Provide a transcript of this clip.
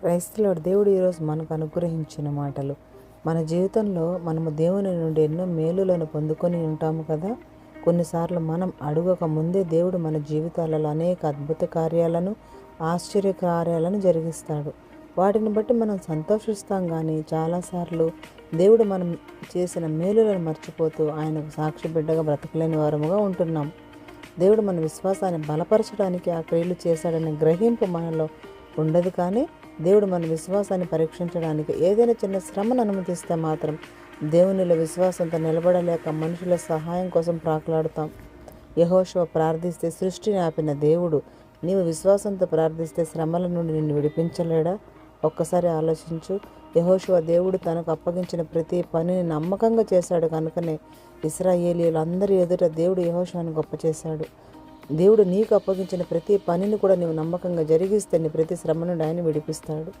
క్రైస్తవుడు దేవుడు ఈరోజు మనకు అనుగ్రహించిన మాటలు. మన జీవితంలో మనము దేవుని నుండి ఎన్నో మేలులను పొందుకొని ఉంటాము కదా? కొన్నిసార్లు మనం అడుగక ముందే దేవుడు మన జీవితాలలో అనేక అద్భుత కార్యాలను ఆశ్చర్య కార్యాలను జరిగిస్తాడు. వాటిని బట్టి మనం సంతోషిస్తాం కానీ చాలాసార్లు దేవుడు మనం చేసిన మేలులను మర్చిపోతూ ఆయనకు సాక్షి బిడ్డగా బ్రతకలేని వారముగా ఉంటున్నాం. దేవుడు మన విశ్వాసాన్ని బలపరచడానికి ఆ క్రియలు చేశాడనే గ్రహింపు మనలో ఉండదు కానీ దేవుడు మన విశ్వాసాన్ని పరీక్షించడానికి ఏదైనా చిన్న శ్రమను అనుమతిస్తే మాత్రం దేవునిలో విశ్వాసంతో నిలబడలేక మనుషుల సహాయం కోసం ప్రాకులాడుతాం. యహోశివ ప్రార్థిస్తే సృష్టిని ఆపిన దేవుడు నీవు విశ్వాసంతో ప్రార్థిస్తే శ్రమల నుండి నిన్ను విడిపించలేడా? ఒక్కసారి ఆలోచించు. యహోశివ దేవుడు తనకు అప్పగించిన ప్రతి పనిని నమ్మకంగా చేశాడు కనుకనే ఇస్రాయేలీలందరి ఎదుట దేవుడు యహోశివను గొప్ప చేశాడు. దేవుడు నీకు అప్పగించిన ప్రతి పనిని కూడా నీవు నమ్మకంగా జరిగిస్తే నీ ప్రతి శ్రమ నుండి ఆయన విడిపిస్తాడు.